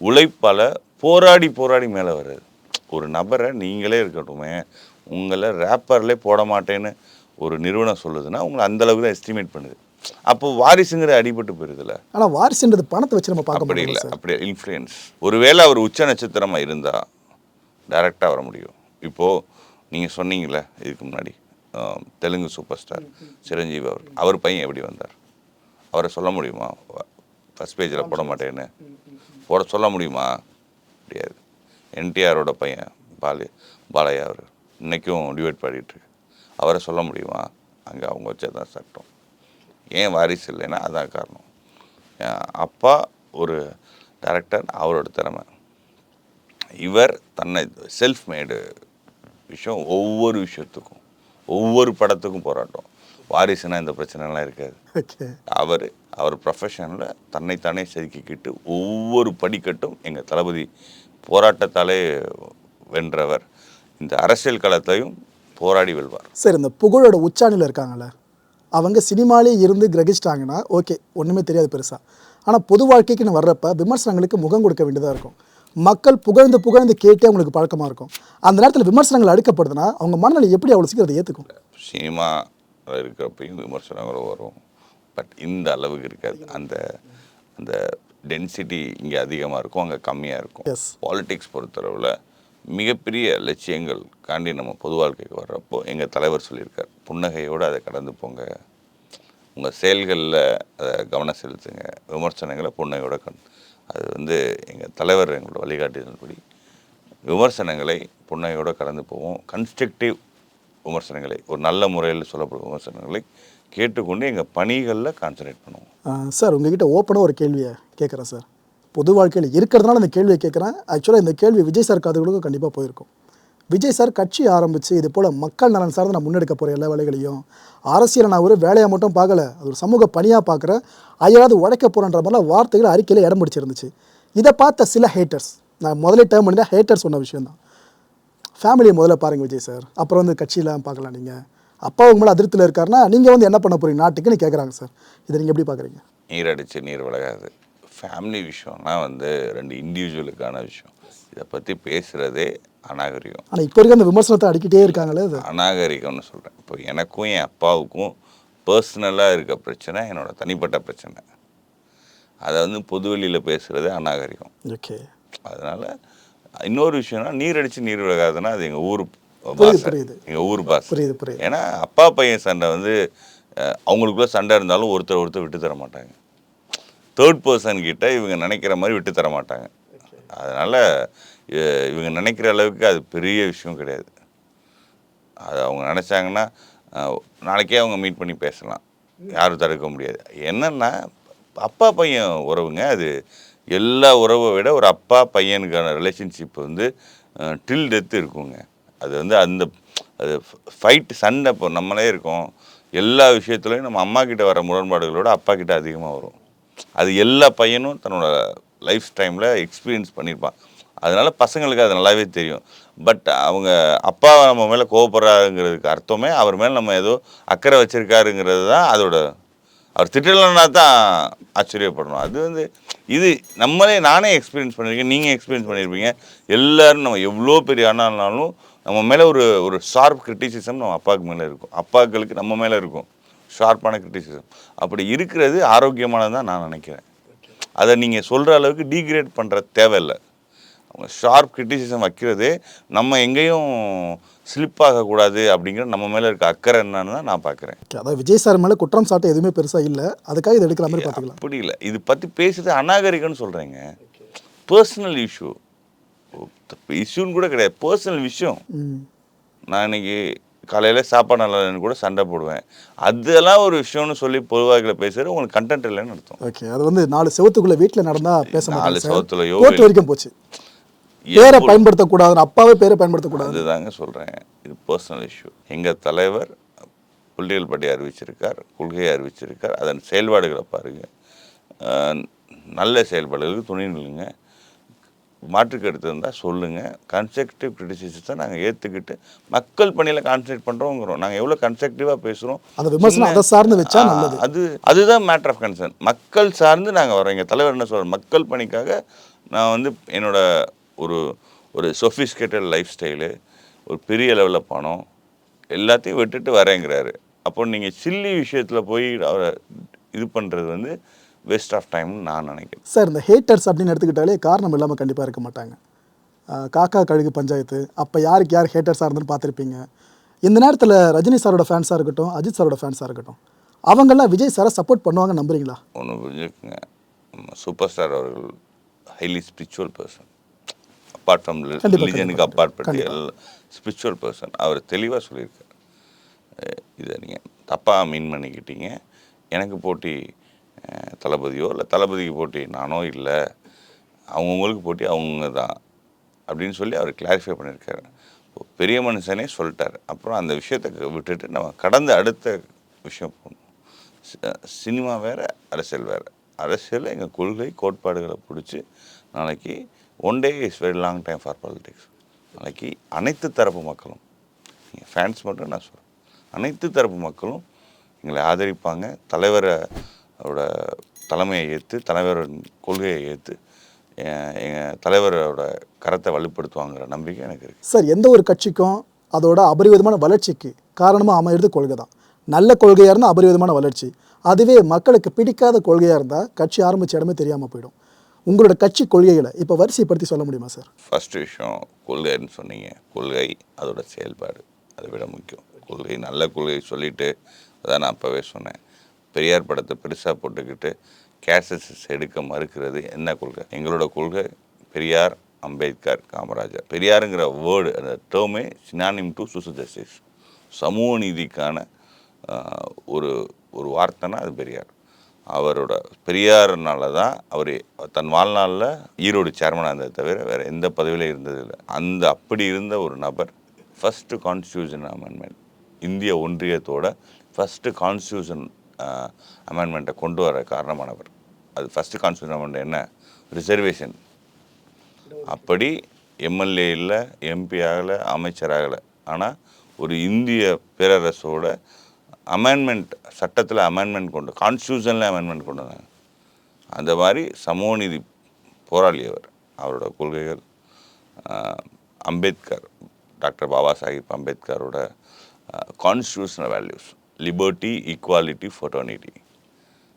உழைப்பால் போராடி போராடி மேலே வர்றது. ஒரு நபரை நீங்களே இருக்கட்டுமே உங்களை ரேப்பர்லே போட மாட்டேன்னு ஒரு நிறுவனம் சொல்லுதுன்னா உங்களை அந்த அளவுக்கு தான் எஸ்டிமேட் பண்ணுது. அப்போ வாரிசுங்கிற அடிபட்டு போயிருதுல. ஆனா வாரிசுன்றது பணத்தை வச்சு நம்ம பார்க்க அப்படி முடியல இல்லை அப்படி இன்ஃப்ளூயன்ஸ் ஒருவேளை அவர் உச்ச நட்சத்திரமா இருந்தா டைரக்டாக வர முடியும். இப்போது நீங்கள் சொன்னீங்கல்ல இதுக்கு முன்னாடி தெலுங்கு சூப்பர் ஸ்டார் சிரஞ்சீவி அவர் அவர் பையன் எப்படி வந்தார்? அவரை சொல்ல முடியுமா? ஃபஸ்ட் பேஜில் போட மாட்டேன்னு. போட சொல்ல முடியுமா? முடியாது. என்டிஆரோட பையன் பாலு பாலையா அவர் இன்னைக்கும் டிபேட் பாடிட்டு இருக்கு. அவரை சொல்ல முடியுமா? அங்கே அவங்க வச்சதான் சட்டம். ஏன் வாரிசு இல்லைன்னா அதான் காரணம். அப்பா ஒரு டைரக்டர் அவரோட திறமை. இவர் தன்னை செல்ஃப் மேடு விஷயம் ஒவ்வொரு விஷயத்துக்கும் ஒவ்வொரு படத்துக்கும் போராட்டம். வாரிசுனா இந்த பிரச்சனைலாம் இருக்காது. அவர் அவர் ப்ரொஃபஷனில் தன்னைத்தானே செதுக்கிக்கிட்டு ஒவ்வொரு படிக்கட்டும் எங்கள் தளபதி போராட்டத்தாலே வென்றவர். இந்த அரசியல் களத்தையும் போராடி வெல்வார். சார் இந்த புகழோட உச்சாணியில் இருக்காங்கல்ல? அவங்க சினிமாலே இருந்து கிரகிச்சிட்டாங்கன்னா ஓகே ஒன்றுமே தெரியாது பெருசாக ஆனால் பொது வாழ்க்கைக்குன்னு வர்றப்ப விமர்சனங்களுக்கு முகம் கொடுக்க வேண்டியதாக இருக்கும். மக்கள் புகழ்ந்து புகழ்ந்து கேட்டே அவங்களுக்கு பழக்கமாக இருக்கும். அந்த நேரத்தில் விமர்சனங்கள் அடுக்கப்படுதுன்னா அவங்க மனநிலை எப்படி அவ்வளோ சீக்கிரம் ஏற்றுக்கும் சினிமா இருக்கிறப்பையும் விமர்சனங்களும் வரும். பட் இந்த அளவுக்கு இருக்காது. அந்த அந்த டென்சிட்டி இங்கே அதிகமாக இருக்கும் அங்கே கம்மியாக இருக்கும். எஸ் பாலிடிக்ஸ் பொறுத்தளவில் மிகப்பெரிய லட்சியங்கள் காண்டி நம்ம பொது வாழ்க்கைக்கு வர்றப்போ எங்கள் தலைவர் சொல்லியிருக்கார் புன்னகையோடு அதை கடந்து போங்க. உங்கள் செயல்களில் அதை கவனம் செலுத்துங்க விமர்சனங்களை புன்னகையோட கண் அது வந்து எங்கள் தலைவர் எங்களோட வழிகாட்டுதல்படி விமர்சனங்களை புன்னகையோடு கடந்து போவோம். கன்ஸ்ட்ரக்டிவ் விமர்சனங்களை ஒரு நல்ல முறையில் சொல்லப்படும் விமர்சனங்களை கேட்டுக்கொண்டு எங்கள் பணிகளில் கான்சன்ட்ரேட் பண்ணுவோம். சார் உங்ககிட்ட ஓப்பனாக ஒரு கேள்வியை கேட்குறேன் சார். பொது வாழ்க்கையில் இருக்கிறதுனால இந்த கேள்வியை கேட்குறேன். ஆக்சுவலாக இந்த கேள்வி விஜய் சார் காதுகளுக்கும் கண்டிப்பாக போயிருக்கும். விஜய் சார் கட்சி ஆரம்பித்து இது போல் மக்கள் நலன் சார்ந்து நான் முன்னெடுக்க போகிற எல்லா வேலைகளையும் அரசியலை நான் ஒரு வேலையாக மட்டும் பார்க்கல அது ஒரு சமூக பணியாக பார்க்குறேன் ஐயாவது உழைக்க போகிறன்ற மாதிரிலாம் வார்த்தைகள் அறிக்கையில் இடம் பிடிச்சிருந்துச்சு. இதை பார்த்த சில ஹேட்டர்ஸ் நான் முதல்ல டேர்ம் பண்ணி ஹேட்டர்ஸ் சொன்ன விஷயந்தான் ஃபேமிலியை முதல்ல பாருங்கள் விஜய் சார் அப்புறம் வந்து கட்சியெலாம் பார்க்கலாம் நீங்கள் அப்பாவுக்கு மேலே அதிருப்தியில் இருக்காருன்னா நீங்கள் வந்து என்ன பண்ண போகிறீங்க நாட்டுக்குன்னு கேட்குறாங்க சார் இதை நீங்கள் எப்படி பார்க்குறீங்க? நீர் அடித்து நீர் விலகாது. ஃபேமிலி விஷயம்னா வந்து ரெண்டு இண்டிவிஜுவலுக்கான விஷயம். இதை பற்றி பேசுகிறதே அநாகரிகம். ஆனால் இப்போ இருக்க அந்த விமர்சனத்தை அடிக்கிட்டே இருக்காங்களே அது? அநாகரிகம்னு சொல்கிறேன் இப்போ எனக்கும் என் அப்பாவுக்கும் பர்சனலாக இருக்க பிரச்சனை என்னோட தனிப்பட்ட பிரச்சனை. அதை வந்து பொதுவெளியில் பேசுகிறதே அநாகரிகம். ஓகே. அதனால் இன்னொரு விஷயம்னா நீர் அடித்து நீர் விலகாதுன்னா அது எங்கள் ஊர் புரியுது. எங்கள் ஊர் பாஷை புரியுது புரியுது. ஏன்னா அப்பா பையன் சண்டை வந்து அவங்களுக்குள்ள சண்டை இருந்தாலும் ஒருத்தர் ஒருத்தர் விட்டு தர மாட்டாங்க. தேர்ட் பர்சன் கிட்ட இவங்க நினைக்கிற மாதிரி விட்டு தர மாட்டாங்க. அதனால் இவங்க நினைக்கிற அளவுக்கு அது பெரிய விஷயம் கிடையாது. அது அவங்க நினச்சாங்கன்னா நாளைக்கே அவங்க மீட் பண்ணி பேசலாம். யாரும் தடுக்க முடியாது. என்னென்னா அப்பா பையன் உறவுங்க அது எல்லா உறவை விட ஒரு அப்பா பையனுக்கான ரிலேஷன்ஷிப் வந்து டில் டெத்து இருக்குங்க. அது வந்து அந்த அது ஃபைட் சண்டை இப்போ நம்மளே இருக்கோம். எல்லா விஷயத்துலையும் நம்ம அம்மா கிட்ட வர முரண்பாடுகளோட அப்பா கிட்ட அதிகமாக வரும். அது எல்லா பையனும் தன்னோட லைஃப் டைமில் எக்ஸ்பீரியன்ஸ் பண்ணியிருப்பான் அதனால் பசங்களுக்கு அது நல்லாவே தெரியும். பட் அவங்க அப்பா நம்ம மேலே கோவப்படுறாருங்கிறதுக்கு அர்த்தமே அவர் மேலே நம்ம ஏதோ அக்கறை வச்சுருக்காருங்கிறது தான் அதோட அவர் திட்டலைன்னா தான் ஆச்சரியப்படணும். அது வந்து இது நம்மளே நானே எக்ஸ்பீரியன்ஸ் பண்ணியிருக்கேன் நீங்கள் எக்ஸ்பீரியன்ஸ் பண்ணியிருப்பீங்க எல்லோரும் நம்ம எவ்வளோ பெரிய அண்ணானாலும் நம்ம மேலே ஒரு ஒரு ஷார்ப் கிரிட்டிசிசம் நம்ம அப்பாவுக்கு மேலே இருக்கும். அப்பாக்களுக்கு நம்ம மேலே இருக்கும். ஷார்ப்பான கிரிட்டிசிசம் அப்படி இருக்கிறது ஆரோக்கியமானது தான் நான் நினைக்கிறேன். அதை நீங்கள் சொல்கிற அளவுக்கு டீக்ரேட் பண்ணுற தேவையில்லை. அவங்க ஷார்ப் கிரிட்டிசிசம் வைக்கிறது நம்ம எங்கேயும் ஸ்லிப் ஆகக்கூடாது அப்படிங்கிற நம்ம மேலே இருக்க அக்கறை என்னன்னு தான் நான் பார்க்குறேன். அதாவது விஜய் சார் மேலே குற்றம் சாட்ட எதுவுமே பெருசாக இல்லை. அதுக்காக இது எடுக்கிற மாதிரி பார்த்துக்கலாம். அப்படி இல்லை. இது பற்றி பேசுறது அநாகரிகம்னு சொல்கிறேங்க பர்சனல் இஷ்யூ இஷ்யூன்னு கூட கிடையாது. பர்சனல் விஷயம். நான் இன்னைக்கு காலையில் சாப்பாடு நல்லா இல்லைன்னு கூட சண்டை போடுவேன். அதெல்லாம் ஒரு விஷயம்னு சொல்லி பொதுவாக்கில் பேசுறது உங்களுக்கு கண்டென்ட் இல்லைன்னு அர்த்தம். ஓகே அது வந்து நாலு செவத்துக்குள்ள வீட்டில் நடந்தா பேச நாலு செவத்துலயோ கோர்ட் வரைக்கும் போச்சு. பேரை பயன்படுத்தக்கூடாது அப்பாவே பேரை பயன்படுத்தக்கூடாது அதுதாங்க சொல்கிறேன் இது பர்சனல் இஷ்யூ எங்கள் தலைவர் புள்ளியல் படி அறிவிச்சிருக்கார் கொள்கையை அறிவிச்சிருக்கார். அதன் செயல்பாடுகளை பாருங்கள் நல்ல செயல்பாடுகளுக்கு துணை நில்லுங்க. மாற்றுக்கு எடுத்து இருந்தால் சொல்லுங்கள் கன்ஸ்ட்ரக்டிவ் கிரிட்டிசிசத்தை நாங்கள் ஏற்றுக்கிட்டு மக்கள் பணியில் கான்சன்ட்ரேட் பண்ணுறோங்கிறோம் நாங்கள் எவ்வளோ கன்ஸ்ட்ரக்டிவாக பேசுகிறோம் அந்த விமர்சனம் அதை சார்ந்து வச்சா நல்லது. அது அதுதான் மேட்டர் ஆஃப் கன்சர்ன் மக்கள் சார்ந்து நாங்கள் வரோம் எங்கள் தலைவர் என்ன சொல்கிறோம் மக்கள் பணிக்காக நான் வந்து என்னோட ஒரு ஒரு சொஃபிஸ்கேட்டட் லைஃப் ஸ்டைலு ஒரு பெரிய லெவலில் பணம் எல்லாத்தையும் விட்டுட்டு வரேங்கிறாரு. அப்போ நீங்கள் சில்லி விஷயத்தில் போய் அவரை இது பண்ணுறது வந்து வேஸ்ட் ஆஃப் டைம்னு நான் நினைக்கிறேன். சார் இந்த ஹேட்டர்ஸ் அப்படின்னு எடுத்துக்கிட்டாலே காரணம் இல்லாமல் கண்டிப்பாக இருக்க மாட்டாங்க. காக்கா கழுகு பஞ்சாயத்து அப்போ யாருக்கு யார் ஹேட்டர்ஸாக இருந்துன்னு பார்த்துருப்பீங்க. இந்த நேரத்தில் ரஜினி சாரோட ஃபேன்ஸாக இருக்கட்டும் அஜித் சாரோட ஃபேன்ஸாக இருக்கட்டும் அவங்கெல்லாம் விஜய் சாரை சப்போர்ட் பண்ணுவாங்க நம்புறீங்களா? ஒன்று புரிஞ்சுக்குங்க. சூப்பர் ஸ்டார் அவர்கள் highly spiritual person apart from ரிலிஜனுக்கு அப்பாற்பட்டு ஸ்பிரிச்சுவல் பர்சன் அவர் தெளிவாக சொல்லியிருக்கார். இதை நீங்கள் தப்பாக மீன் பண்ணிக்கிட்டீங்க. எனக்கு போட்டி தளபதியோ இல்லை தளபதிக்கு போட்டி நானோ இல்லை அவங்கவுங்களுக்கு போட்டி அவங்க தான் அப்படின்னு சொல்லி அவர் கிளாரிஃபை பண்ணியிருக்காரு. இப்போ பெரிய மனுஷனே சொல்லிட்டார். அப்புறம் அந்த விஷயத்தை விட்டுட்டு நம்ம கடந்த அடுத்த விஷயம் போகணும். சினிமா வேறு அரசியல் வேறு. அரசியல் எங்கள் கொள்கை கோட்பாடுகளை பிடிச்சி நாளைக்கு one day is very long time for politics நாளைக்கு அனைத்து தரப்பு மக்களும் நீங்கள் ஃபேன்ஸ் மட்டும் நான் சொல்கிறேன் அனைத்து தரப்பு மக்களும் எங்களை ஆதரிப்பாங்க. தலைவரை அவரோட தலைமையை ஏற்று தலைவரின் கொள்கையை ஏற்று எங்கள் தலைவரோட கரத்தை வலுப்படுத்துவாங்கிற நம்பிக்கை எனக்கு இருக்குது சார் எந்த ஒரு கட்சிக்கும் அதோட அபரிவிதமான வளர்ச்சிக்கு காரணமாக அமையிறது கொள்கை தான். நல்ல கொள்கையாக இருந்தால் அபரிவிதமான வளர்ச்சி. அதுவே மக்களுக்கு பிடிக்காத கொள்கையாக இருந்தால் கட்சி ஆரம்பிச்ச இடமே தெரியாமல் போயிடும். உங்களோட கட்சி கொள்கைகளை இப்போ வரிசைப்படுத்தி சொல்ல முடியுமா சார்? ஃபஸ்ட்டு விஷயம் கொள்கைன்னு சொன்னீங்க. கொள்கை அதோட செயல்பாடு. அதை விட முக்கியம். கொள்கை நல்ல கொள்கை சொல்லிட்டு அதான் நான் அப்போவே சொன்னேன். பெரியார் படத்தை பெருசாக போட்டுக்கிட்டு கேசட்ஸ் எடுக்க மறுக்கிறது என்ன கொள்கை? எங்களோட கொள்கை பெரியார் அம்பேத்கர் காமராஜர். பெரியாருங்கிற வேர்டு அந்த டேர்மே சினானிம் டு சுசு ஜஸ்டிஸ் சமூக நீதிக்கான ஒரு ஒரு வார்த்தைனா அது பெரியார். அவரோட பெரியார்னால தான் அவர் தன் வாழ்நாளில் ஈரோடு சேர்மனாக இருந்ததை தவிர வேறு எந்த பதவியிலும் இருந்ததில்லை அந்த அப்படி இருந்த ஒரு நபர் ஃபஸ்ட்டு கான்ஸ்டியூஷன் அமெண்ட்மெண்ட் இந்திய ஒன்றியத்தோட ஃபஸ்ட்டு கான்ஸ்டியூஷன் அமெண்ட்மெண்ட்டை கொண்டு வர காரணமானவர். அது ஃபஸ்ட்டு கான்ஸ்டியூஷன் அமெண்ட் என்ன? ரிசர்வேஷன் அப்படி எம்எல்ஏ இல்லை எம்பி ஆகலை அமைச்சர் ஆகலை. ஆனால் ஒரு இந்திய பேரரசோட அமெண்ட்மெண்ட் சட்டத்தில் அமெண்ட்மெண்ட் கொண்டு கான்ஸ்டியூஷனில் அமெண்ட்மெண்ட் கொண்டு வந்தாங்க. அந்த மாதிரி சமூகநீதி போராளி அவர் அவரோட கொள்கைகள் Ambedkar doctor Baba Sahib அம்பேத்கரோட constitutional values liberty equality fraternity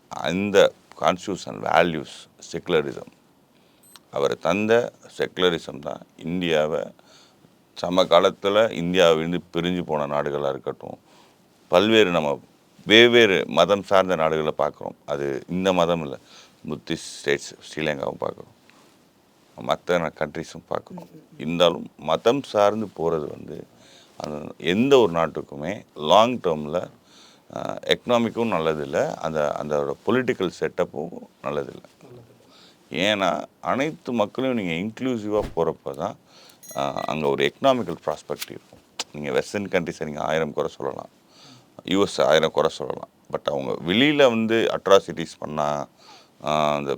அந்த கான்ஸ்டியூஷன் வேல்யூஸ் செக்குலரிசம் அவர் தந்த செக்குலரிசம் தான் இந்தியாவை சம காலத்தில் இந்தியாவிலிருந்து பிரிஞ்சு போன நாடுகளாக இருக்கட்டும். பல்வேறு நம்ம வெவ்வேறு மதம் சார்ந்த நாடுகளை பார்க்குறோம். அது இந்த மதம் இல்லை. புத்திஸ்ட் ஸ்டேட்ஸ் ஸ்ரீலங்காவும் பார்க்குறோம். மற்ற கண்ட்ரிஸும் பார்க்குறோம். இருந்தாலும் மதம் சார்ந்து போகிறது வந்து அந்த எந்த ஒரு நாட்டுக்குமே லாங் டேர்மில் எக்கனாமிக்கும் நல்லதில்லை. அந்த அந்த பொலிட்டிக்கல் செட்டப்பும் நல்லதில்லை. ஏன்னா அனைத்து மக்களையும் நீங்கள் இன்க்ளூசிவாக போகிறப்ப தான் அங்கே ஒரு எக்கனாமிக்கல் ப்ராஸ்பெக்ட் இருக்கும். நீங்கள் வெஸ்டர்ன் கண்ட்ரிஸை நீங்கள் ஆயிரம் குறை சொல்லலாம். யூஎஸ் ஆயிரம் குறை சொல்லலாம். பட் அவங்க வெளியில் வந்து அட்ராசிட்டிஸ் பண்ணால் அந்த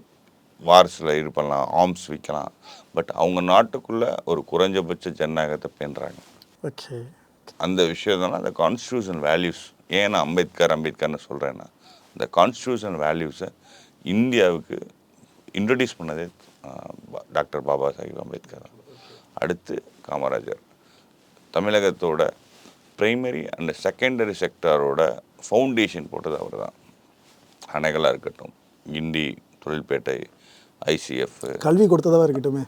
வார்ஸில் இது பண்ணலாம் ஆர்ம்ஸ் விற்கலாம் பட் அவங்க நாட்டுக்குள்ளே ஒரு குறைஞ்சபட்ச ஜனநாயகத்தை பேணுறாங்க. ஓகே அந்த விஷயம் தானே அந்த கான்ஸ்டியூஷன் வேல்யூஸ் ஏன் நான் அம்பேத்கர் அம்பேத்கர்னு சொல்கிறேன்னா இந்த கான்ஸ்டியூஷன் வேல்யூஸை இந்தியாவுக்கு இன்ட்ரடியூஸ் பண்ணதே டாக்டர் பாபா சாஹிப் அம்பேத்கர் அடுத்து காமராஜர். தமிழகத்தோட பிரைமரி அண்ட் செகண்டரி செக்டாரோட ஃபவுண்டேஷன் போட்டது அவர் தான். அணைகளாக இருக்கட்டும் கிண்டி தொழில்பேட்டை ஐசிஎஃப் கல்வி கொடுத்ததாக இருக்கட்டுமே?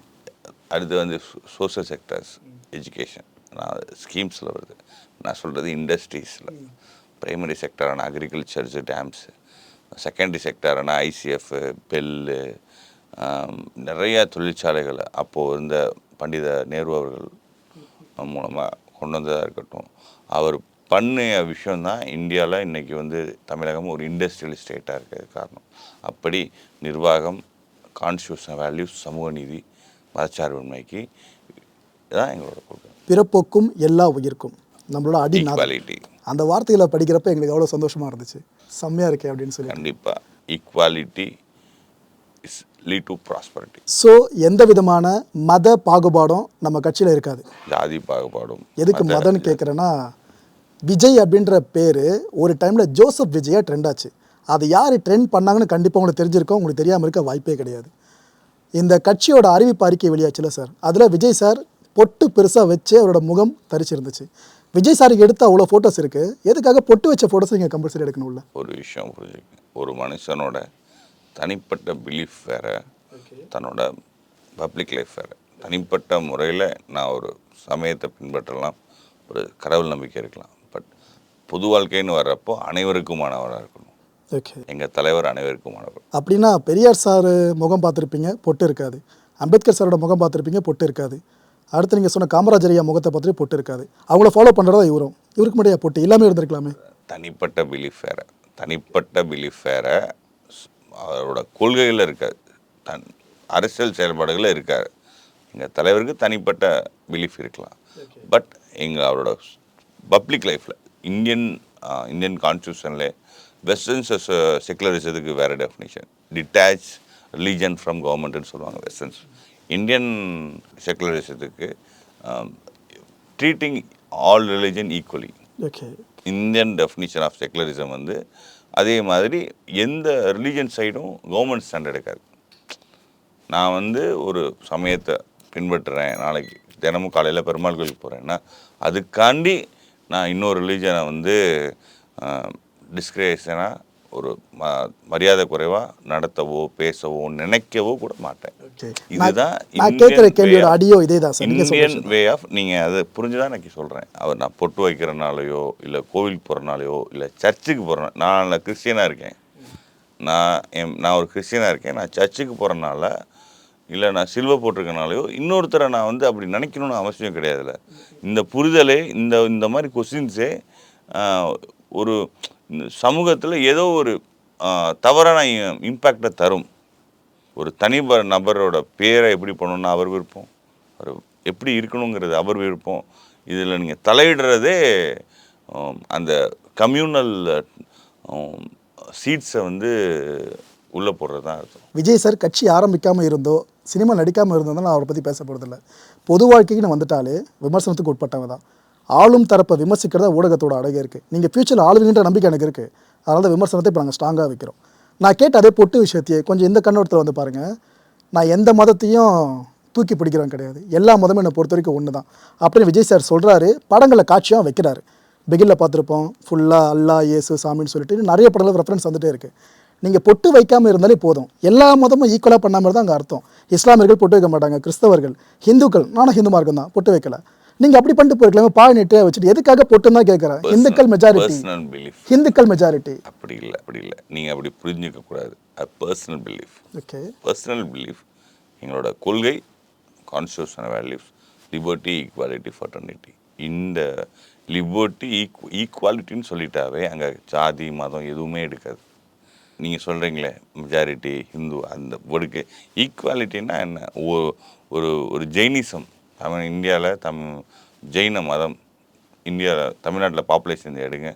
அடுத்து வந்து சோஷியல் செக்டர்ஸ் எஜுகேஷன் நான் ஸ்கீம்ஸில் வருது. நான் சொல்கிறது இண்டஸ்ட்ரீஸில் பிரைமரி செக்டரான அக்ரிகல்ச்சர்ஸு டேம்ஸு செகண்டரி செக்டரான ஐசிஎஃப் பெல்லு நிறைய தொழிற்சாலைகளை அப்போது இருந்த பண்டித நேரு அவர்கள் மூலமாக கொண்டு வந்ததாக இருக்கட்டும். அவர் பண்ணிய விஷயந்தான் இந்தியாவில் இன்றைக்கி வந்து தமிழகம் ஒரு இண்டஸ்ட்ரியல் ஸ்டேட்டாக இருக்கிறது காரணம். அப்படி நிர்வாகம் கான்ஸ்டியூஷன் வேல்யூஸ் சமூக நீதி மதச்சார்பின்மைக்கு இதுதான் எங்களோட கொள்கை பிறப்போக்கும் எல்லா உயிர்க்கும். நம்மளோட அடி நாதம். அந்த வார்த்தைகளை படிக்கிறப்ப எங்களுக்கு எவ்வளோ சந்தோஷமா இருந்துச்சு. செம்மையா இருக்கே அப்படின்னு சொல்லி. கண்டிப்பாக equality is lead to prosperity so எந்த விதமான மத பாகுபாடும் நம்ம கட்சியில் இருக்காது. ஜாதி பாகுபாடும் எதுக்கு மத- மதன்னு கேட்குறேன்னா விஜய் அப்படின்ற பேர் ஒரு டைமில் ஜோசப் விஜயா ட்ரெண்ட் ஆச்சு. அது யார் ட்ரெண்ட் பண்ணாங்கன்னு கண்டிப்பாக உங்களுக்கு தெரிஞ்சிருக்கோம் உங்களுக்கு தெரியாமல் இருக்க வாய்ப்பே கிடையாது. இந்த கட்சியோட அறிவிப்பு அறிக்கை வெளியாச்சுல சார். அதில் விஜய் சார் பொட்டு பெருசாக வச்சு அவரோட முகம் தரிச்சிருந்துச்சு. விஜய் சாருக்கு எடுத்த அவ்வளோ ஃபோட்டோஸ் இருக்குது எதுக்காக பொட்டு வச்ச ஃபோட்டோஸ் நீங்கள் கம்பல்சரி எடுக்கணும்ல? ஒரு விஷயம் புரிஞ்சுக்க. ஒரு மனுஷனோட தனிப்பட்ட பிலீஃப் வேற தன்னோட பப்ளிக் லைஃப் வேற. தனிப்பட்ட முறையில் நான் ஒரு சமயத்தை பின்பற்றலாம். ஒரு கடவுள் நம்பிக்கை இருக்கலாம். பட் பொது வாழ்க்கைன்னு வர்றப்போ அனைவருக்குமானவராக இருக்கணும். ஓகே எங்கள் தலைவர் அனைவருக்குமானவர். அப்படின்னா பெரியார் சார் முகம் பார்த்துருப்பீங்க பொட்டு இருக்காது. அம்பேத்கர் சாரோட முகம் பார்த்துருப்பீங்க பொட்டு இருக்காது. அடுத்து நீங்கள் சொன்ன காமராஜர் ஐயா முகத்தை பார்த்துட்டு பொட்டு இருக்காது. அவங்கள ஃபாலோ பண்ணுறதா இவரும். இவருக்கு மட்டும் பொட்டு எல்லாமே இருந்திருக்கலாமே. தனிப்பட்ட பிலீஃப் வேற. தனிப்பட்ட பிலீஃப் வேற. அவரோட கொள்கையில் இருக்காது தன் அரசியல் செயல்பாடுகளில் இருக்காது எங்கள் தலைவருக்கு தனிப்பட்ட பிலீஃப் இருக்கலாம். பட் எங்கள் அவரோட பப்ளிக் லைஃப்பில் இந்தியன் இந்தியன் கான்ஸ்டியூஷனில் வெஸ்டர்ன் செக்குலரிசத்துக்கு வேறு டெஃபினிஷன் டிட்டாச் ரிலீஜன் ஃப்ரம் கவர்மெண்ட்னு சொல்லுவாங்க westerns Indian செக்குலரிசத்துக்கு treating all religion equally okay Indian definition of secularism வந்து அதே மாதிரி எந்த ரிலீஜன் சைடும் கவர்மெண்ட் ஸ்டாண்ட் எடுக்காது நான் வந்து ஒரு சமயத்தை பின்பற்றுறேன் நாளைக்கு தினமும் காலையில் பெருமாள் கோயிலுக்கு போகிறேன்னா அதுக்காண்டி நான் இன்னொரு ரிலீஜனை வந்து டிஸ்கிரேஷனாக ஒரு ம மரியாதை குறைவாக நடத்தவோ பேசவோ நினைக்கவோ கூட மாட்டேன். இதுதான் கேட்குற கேள்வியோட அடியோ இதே தான் இந்தியன் வே ஆஃப் நீங்கள் அதை புரிஞ்சுதான் எனக்கு சொல்கிறேன் அவர் நான் பொட்டு வைக்கிறனாலையோ இல்லை கோவிலுக்கு போகிறனாலையோ இல்லை சர்ச்சுக்கு போகிறேன் நான் கிறிஸ்டியனாக இருக்கேன். நான் என் நான் ஒரு கிறிஸ்டியனாக இருக்கேன். நான் சர்ச்சுக்கு போகிறனால இல்லை நான் சில்வை போட்டிருக்கனாலையோ இன்னொருத்தரை நான் வந்து அப்படி நினைக்கணும்னு அவசியம் கிடையாதுல்ல. இந்த புரிதலே இந்த இந்த மாதிரி கொஸ்டின்ஸே ஒரு இந்த சமூகத்தில் ஏதோ ஒரு தவறான இம்பேக்டை தரும். ஒரு தனி நபரோட பேரை எப்படி பண்ணணும்னு அவர் விருப்பம். அவர் எப்படி இருக்கணுங்கிறது அவர் விருப்பம். இதில் நீங்கள் தலையிடுறதே அந்த கம்யூனல் சீட்ஸை வந்து உள்ளே போடுறது தான் அர்த்தம். விஜய் சார் கட்சி ஆரம்பிக்காமல் இருந்தோ சினிமா நடிக்காமல் இருந்தோ நான் அவரை பற்றி பேச போகிறதில்ல பொது வாழ்க்கைக்கு நான் வந்துட்டாலே விமர்சனத்துக்கு உட்பட்டவங்க தான் ஆளும் தரப்பை விமர்சிக்கிறத ஊடகத்தோட அழகே இருக்குது நீங்கள் ஃபியூச்சரில் ஆளுவீங்கன்ற நம்பிக்கை எனக்கு இருக்குது அதனால் தான் விமர்சனத்தை இப்போ நாங்கள் ஸ்ட்ராங்காக வைக்கிறோம். நான் கேட்ட அதே பொட்டு விஷயத்தையே கொஞ்சம் இந்த கண்ணோட்டத்தில் வந்து பாருங்கள் நான் எந்த மதத்தையும் தூக்கி பிடிக்கிறேன் கிடையாது. எல்லா மதமும் என்னை பொறுத்த வரைக்கும் ஒன்று தான் அப்படின்னு விஜய் சார் சொல்கிறாரு படங்களை காட்சியாக வைக்கிறாரு. பிகிலில் பார்த்துருப்போம். ஃபுல்லாக அல்லா இயேசு சாமின்னு சொல்லிட்டு நிறைய படங்கள் ரெஃபரன்ஸ் வந்துட்டே இருக்குது நீங்கள் பொட்டு வைக்காமல் இருந்தாலே போதும். எல்லா மதமும் ஈக்குவலாக பண்ணாமல் தான் அங்கே அர்த்தம். இஸ்லாமியர்கள் பொட்டு வைக்க மாட்டாங்க. கிறிஸ்தவர்கள் ஹிந்துக்கள் நானும் ஹிந்து மார்க்கம் தான் பொட்டு வைக்கல. நீங்கள் அப்படி பண்ணிட்டு போயிருக்கலாமே பால் நீட்டே வச்சுட்டு எதுக்காக பொட்டுன்னு தான் கேட்குறேன் இந்துக்கள் மெஜாரிட்டி ஹிந்துக்கள் மெஜாரிட்டி அப்படி இல்லை அப்படி இல்லை. நீங்கள் அப்படி புரிஞ்சுக்க கூடாது. அது personal belief okay personal belief எங்களோட கொள்கை constitution values liberty equality fraternity இந்த லிபர்ட்டி ஈக் ஈக்குவாலிட்டின்னு சொல்லிட்டாவே அங்கே ஜாதி மதம் எதுவுமே எடுக்காது. நீங்கள் சொல்கிறீங்களே மெஜாரிட்டி ஹிந்து அந்த வேர்டுக்கு ஈக்குவாலிட்டின்னா என்ன? ஒரு ஒரு ஜெயினிசம் தமிழ் இந்தியாவில் தம் ஜெயின மதம் இந்தியாவில் தமிழ்நாட்டில் பாப்புலேஷன் எடுங்க.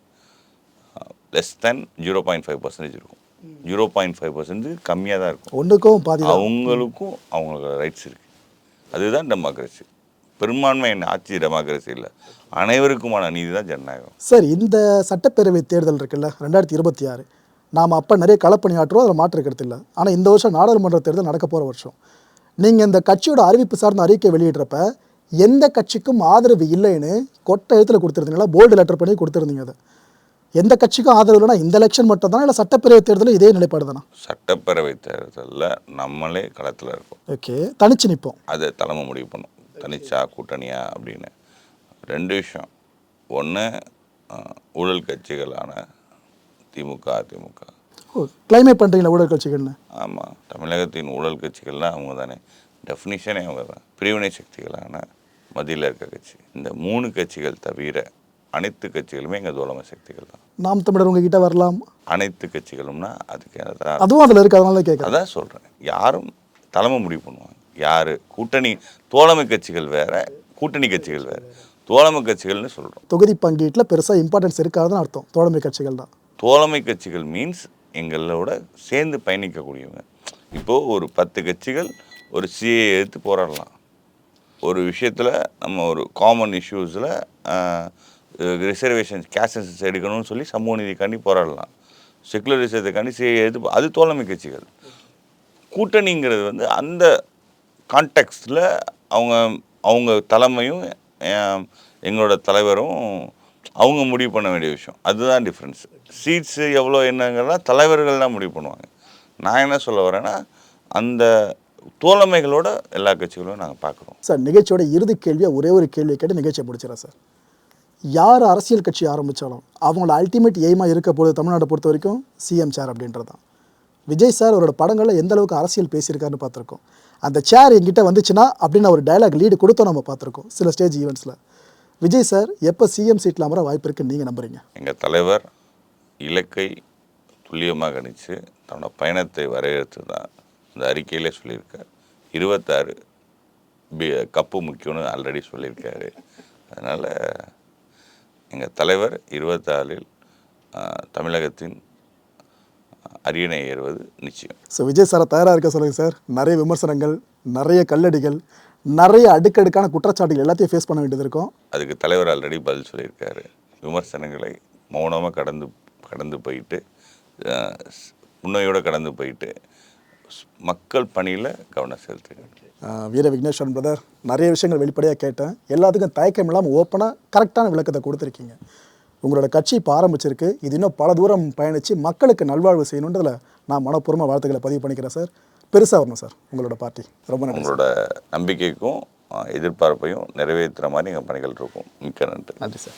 Less than zero point five percentage இருக்கும். ஜீரோ பாயிண்ட் ஃபைவ் பர்சன்டேஜ் கம்மியாக தான் இருக்கும். ஒன்றுக்கும் பாதி. அவங்களுக்கும் அவங்களுக்கு ரைட்ஸ் இருக்கு. அதுதான் டெமோக்ரஸி பெரும்பான்மை ஆட்சி டெமோக்ரஸி இல்லை. அனைவருக்குமான நீதி தான் ஜனநாயகம். சார் இந்த சட்டப்பேரவை தேர்தல் இருக்குல்ல ரெண்டாயிரத்தி இருபத்தி ஆறு நாம் அப்போ நிறைய களப்பணியாற்றுவோம் அதில் மாற்று கருத்து இல்லை. ஆனால் இந்த வருஷம் நாடாளுமன்ற தேர்தல் நடக்க போகிற வருஷம். நீங்கள் இந்த கட்சியோட அறிவிப்பு சார்ந்த அறிக்கை வெளியிடுறப்ப எந்த கட்சிக்கும் ஆதரவு இல்லைன்னு கொட்டை எழுத்தில் கொடுத்துருந்தீங்களா போல்டு லெட்டர் பண்ணி கொடுத்துருந்தீங்க அதை. எந்த கட்சிக்கும் ஆதரவு இல்லைனா இந்த எலெக்ஷன் மட்டும் தானே இல்லை சட்டப்பேரவை தேர்தலும் இதே நிலைப்பாடு தானா? சட்டப்பேரவை தேர்தலில் நம்மளே களத்தில் இருக்கோம் ஓகே. தனிச்சு நிற்போம் அதை தலைமை முடிவு பண்ணும். தனிச்சா கூட்டணியா அப்படின்னு. ரெண்டு விஷயம். ஒன்று ஊழல் கட்சிகளான திமுக அதிமுக. ஓ கிளைமே பண்ணுறீங்களா ஊழல் கட்சிகள்னு? ஆமாம் தமிழகத்தின் ஊழல் கட்சிகள்லாம் அவங்க தானே. டெஃபினிஷனே அவங்க தான். பிரிவினை சக்திகளான மத்தியில் இருக்க கட்சி. இந்த மூணு கட்சிகள் தவிர அனைத்து கட்சிகளுமே எங்கள் தோழமை சக்திகள் தான். நாம் தமிழர் உங்ககிட்ட வரலாம். அனைத்து கட்சிகளும்னா அதுக்கு அதுவும் அதில் இருக்கு அதனால தான் கேட்குறேன் அதான் சொல்கிறேன் யாரும் தலைமை முடிவு பண்ணுவாங்க. யார்? கூட்டணி தோழமை கட்சிகள் வேற கூட்டணி கட்சிகள் வேற. தோழமை கட்சிகள்னு சொல்கிறோம் தொகுதி பங்கீட்டில் பெருசாக இம்பார்ட்டன்ஸ் இருக்காதுன்னு அர்த்தம். தோழமை கட்சிகள் தான். தோழமை கட்சிகள் மீன்ஸ் எங்களோட சேர்ந்து பயணிக்கக்கூடியவங்க. இப்போது ஒரு பத்து கட்சிகள் ஒரு சிஏ எடுத்து போராடலாம். ஒரு விஷயத்தில் நம்ம ஒரு காமன் இஷ்யூஸில் ரிசர்வேஷன் கேஸ்ட் எடுக்கணும்னு சொல்லி சமூக நீதிக்காண்டி போராடலாம். செகுலரிசத்துக்காண்டி சிஏ எடுத்து அது தோழமை கட்சிகள். கூட்டணிங்கிறது வந்து அந்த கான்டெக்ஸ்டில் அவங்க அவங்க தலைமையும் எங்களோட தலைவரும் அவங்க முடிவு பண்ண வேண்டிய விஷயம். அதுதான் டிஃப்ரென்ஸ் சீட்ஸு எவ்வளோ என்னங்கிறதெல்லாம் தலைவர்கள் தான் முடிவு பண்ணுவாங்க. நான் என்ன சொல்ல வரேன்னா அந்த தோழமைகளோட எல்லா கட்சிகளும் நாங்கள் பார்க்குறோம். சார் நிகழ்ச்சியோட இறுதி கேள்வியாக ஒரே ஒரு கேள்வியை கேட்டு நிகழ்ச்சியை முடிச்சிடறேன் சார். யார் அரசியல் கட்சி ஆரம்பித்தாலும் அவங்களோட அல்டிமேட் எய்மாக இருக்க போது தமிழ்நாட்டை பொறுத்த வரைக்கும் சிஎம் சார் அப்படின்றது தான். விஜய் சார் அவரோட படங்களில் எந்த அளவுக்கு அரசியல் பேசியிருக்காருன்னு பார்த்துருக்கோம். அந்த சேர் எங்கிட்ட வந்துச்சுன்னா அப்படின்னு ஒரு டயலாக் லீடு கொடுத்தோம் நம்ம பார்த்துருக்கோம். சில ஸ்டேஜ் ஈவெண்ட்ஸில் விஜய் சார் எப்போ சிஎம் சீட்டில் அமர வாய்ப்பு இருக்குன்னு நீங்கள் நம்புறீங்க? எங்கள் தலைவர் இலக்கை துல்லியமாக கணித்து தன்னோட பயணத்தை வரையறுத்து தான் இந்த அறிக்கையிலே சொல்லியிருக்கார். இருபத்தாறு பி கப்பு முக்கியம்னு ஆல்ரெடி சொல்லியிருக்காரு. அதனால் எங்கள் தலைவர் இருபத்தாறில் தமிழகத்தின் அரியணை ஏறுவது நிச்சயம். ஸோ விஜய் சாரை தயாராக இருக்க சொல்லுங்கள் சார். நிறைய விமர்சனங்கள் நிறைய கல்லடிகள் நிறைய அடுக்கடுக்கான குற்றச்சாட்டுகள் எல்லாத்தையும் ஃபேஸ் பண்ண வேண்டியது இருக்கும். அதுக்கு தலைவர் ஆல்ரெடி பதில் சொல்லியிருக்காரு. விமர்சனங்களை மௌனமாக கடந்து கடந்து போயிட்டு உண்மையோட கடந்து போயிட்டு மக்கள் பணியில் கவனம் செலுத்துங்க வீர விக்னேஸ்வரன் பிரதர் நிறைய விஷயங்கள் வெளிப்படையாக கேட்டேன். எல்லாத்துக்கும் தயக்கம் இல்லாமல் ஓப்பனாக கரெக்டான விளக்கத்தை கொடுத்துருக்கீங்க. உங்களோட கட்சி இப்போ ஆரம்பிச்சிருக்கு. இது இன்னும் பல தூரம் பயணித்து மக்களுக்கு நல்வாழ்வு செய்யணுன்றதுல நான் மனப்பூர்வமாக வாழ்த்துக்களை பதிவு பண்ணிக்கிறேன் சார் பெருசாக வரணும் சார் உங்களோட பார்ட்டி. ரொம்ப நன்றி. உங்களோட நம்பிக்கைக்கும் எதிர்பார்ப்பையும் நிறைவேற்றுற மாதிரி எங்கள் பணிகள் இருக்கும். மிக்க நன்றி. நன்றி சார்.